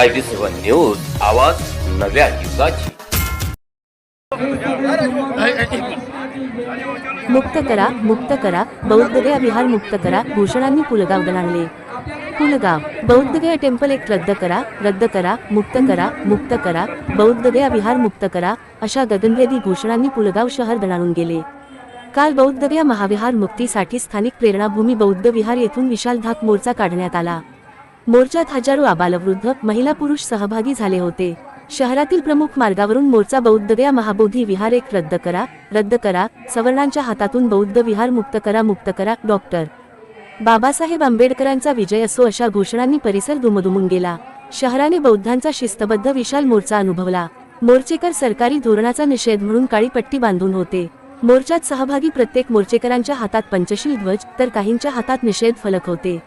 I B seven news आवाज नव्या युगाची. मुक्त करा मुक्त करा बौद्धगया विहार मुक्त करा भूषणांनी पुलगाव दणाणले पुलगाव बौद्धगया टेम्पल एक रद्द करा रद्द करा मुक्त करा मुक्त करा बौद्धगया विहार मुक्त करा अशा गगनभेदी घोषणांनी पुलगाव शहर दणाणून गेले. काल बौद्धगया महाविहार मुक्तीसाठी स्थानिक प्रेरणाभूमी बौद्ध विहार येथून विशाल धाक मोर्चा काढण्यात आला. मोर्चात हजारो आबालवृद्ध महिला पुरुष सहभागी झाले होते. शहरातील प्रमुख मार्गावरून मोर्चा बौद्धगया महाबोधी विहार एक रद्द करा रद्द करा सवर्णांच्या हातातून बौद्ध विहार मुक्त करा मुक्त करा डॉक्टर बाबासाहेब आंबेडकरांचा विजय असो अशा घोषणांनी परिसर दुमदुमून गेला. शहराने बौद्धांचा शिस्तबद्ध विशाल मोर्चा अनुभवला. मोर्चेकर सरकारी धोरणाचा निषेध म्हणून काळी पट्टी बांधून होते. मोर्चात सहभागी प्रत्येक मोर्चेकरांच्या हातात पंचशील ध्वज तर काहींच्या हातात निषेध फलक होते.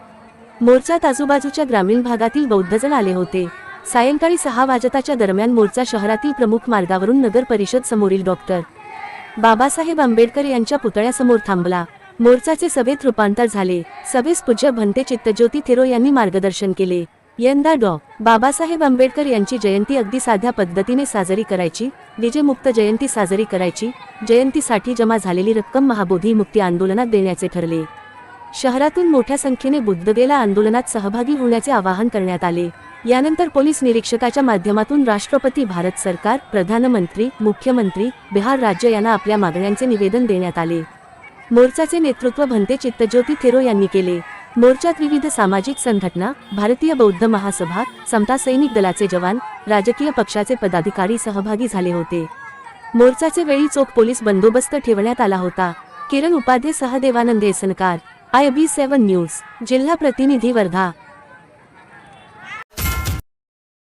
मोर्चात आजूबाजूच्या ग्रामीण भागातील बौद्धजण आले होते. सायंकाळी सहा वाजताच्या दरम्यान मोर्चा शहरातील प्रमुख मार्गावरून नगर परिषद समोरील डॉक्टर बाबासाहेब आंबेडकर यांच्या पुतळ्यासमोर थांबला. मोर्चाचे सभेत रूपांतर झाले. सभेस पूज्य भंते चित्तज्योती थेरो यांनी मार्गदर्शन केले. यंदा डॉ. बाबासाहेब आंबेडकर यांची जयंती अगदी साध्या पद्धतीने साजरी करायची विजयमुक्त जयंती साजरी करायची जयंतीसाठी जमा झालेली रक्कम महाबोधी मुक्ती आंदोलनात देण्याचे ठरले. शहरातून मोठ्या संख्येने बुद्धदेला आंदोलनात सहभागी होण्याचे आवाहन करण्यात आले. यानंतर पोलीस निरीक्षकाच्या माध्यमातून राष्ट्रपती भारत सरकार प्रधानमंत्री मुख्यमंत्री बिहार राज्य यांना आपल्या मागण्यांचे निवेदन देण्यात आले. मोर्चाचे नेतृत्व भंते चित्तज्योती थेरो यांनी केले. मोर्चात विविध सामाजिक संघटना भारतीय बौद्ध महासभा समता सैनिक दलाचे जवान राजकीय पक्षाचे पदाधिकारी सहभागी झाले होते. मोर्चाचे वेळी चोख पोलीस बंदोबस्त ठेवण्यात आला होता. किरण उपाध्ये सह Devanand Yesankar I B seven news जिल्हा प्रतिनिधी वर्धा.